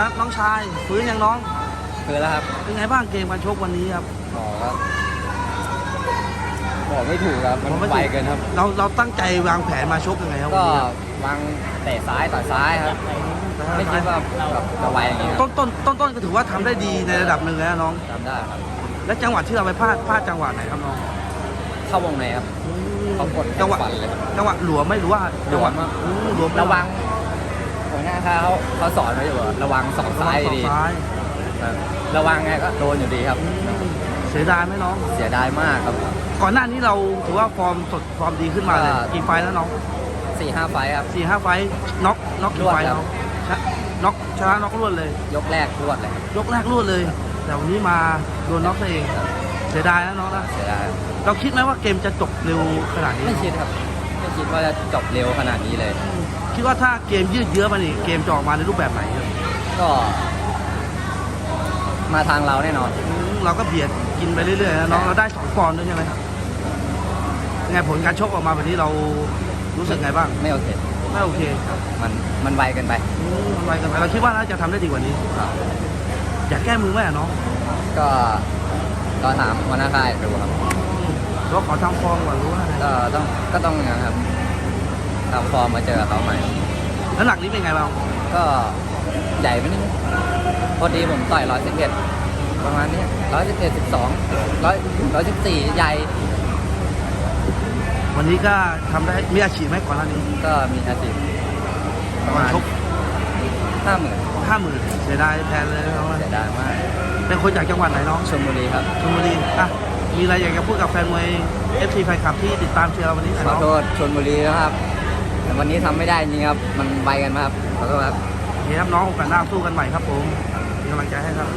ครับน้องชายฟื้นยังน้องคือแล้วครับ เป็นไงบ้างเกมการชกวันนี้ครับบอกครับบอกไม่ถูกครับ มันผมไม่ไวถูกเกินครับ เราเราตั้งใจวางแผนมาชกยังไงครับก็วันนี้ครับวางเตะซ้ายต่อยซ้ายครับไม่คิดว่าแบบจะไวอย่างนี้คต้รับนต้นต้นต้นก็ถือว่าทำได้ดีในระดับหนึ่งแล้วน้องจำได้ครับ และจังหวะที่เราไปพลาดพลาดจังหวะไหนครับน้องเข้าวงในครับเขากดแขจังนหวะฟันเลยครับจังหวะหลวมไหม่รู้ว่าจังหวะหลวมอะอืมหลวมระวัง หัวหน้าเขาเขาสอนไว้อยู่ว่าระวังสองระวัซ้างยศอกดีซ้ายครับระวังไงก็โดนอยู่ดีครับอืมเสียดายไหมน้อง เสียดายมากครับ ก่อนหน้านี้เราถือว่าฟอร์มสดฟอร์มดีขึ้นมาเลย ก็ กี่ไฟล์แล้วน้องสี่ห้าไฟท์ครับ สี่ห้าไฟล์น็อกน็อกกี่ไฟล์รวดน้ครัองบชนะน็อกชนะน็อกรวดเลย ยกแรกรวดเลยครับยกแรกรวดเลย แต่วันนี้มาโดนน็อกซะเอง เสียดายนะน้องนะเสียดายครับเราคิดไหมว่าเกมจะจบเร็วขนาดนี้ ไม่คิดครับ ไม่คิดว่าจะจบเร็วขนาดนี้เลย คิดว่าถ้าเกมยืดเยื้อมานี่เกมจะออกมาในรูปแบบไหนครับก็ มาทางเราแน่นอน อืมเราก็เบียดกินไปเรื่อยๆนะน้องเราได้สองปอนด์ด้วยใช่ไหมครับยังไงผลการชกออกมาแบบนี้เรารู้สึกไงบ้างไม่โอเคไม่โอเคมันมันไวเกินไปอืมทำไมกันไปเราคิดว่าน่าจะทำได้ดีกว่านี้ ครับอยากแก้มือไหมอะน้องก็ก็ถามหัวหน้าค่ายดูครับ เราขอทำฟองก่อนรู้ว่าไงก็ต้องก็ต้องอย่างนั้นครับ ทำฟอร์มมาเจอเขาใหม่ น้ำหนักนี้เป็นไงบ้างก็ใหญ่ไปนิดนึงพอดีผมต่อยร้อยสิบเอ็ดประมาณนี้ร้อยสิบเอ็ดสิบสองร้อยร้อยสิบสี่ใหญ่ วันนี้ก็ทำได้มีอาชีพไหมก่อนหน้านี้ก็มีอาชีพประก่อนมาณชกห้าหมื่นห้าหมื่นเสียดายแทนเลยน้องเสียดายมากเป็นคนจากจังหวัดไหนน้องชลบุรีครับ ชลบุรีอะมีอะไรอยากจะพูดกับแฟนมวย FC แฟนคลับที่ติดตามเชียร์เราวันนี้หน่อยขอน้องโทษชลบุรีนะครับ แต่วันนี้ทำไม่ได้จริงครับ มันไวกันมากครับขอโทษครับ โอเคครับน้องโอกาสหน้าสู้กันใหม่ครับผมเป็นกำลังใจให้ครับ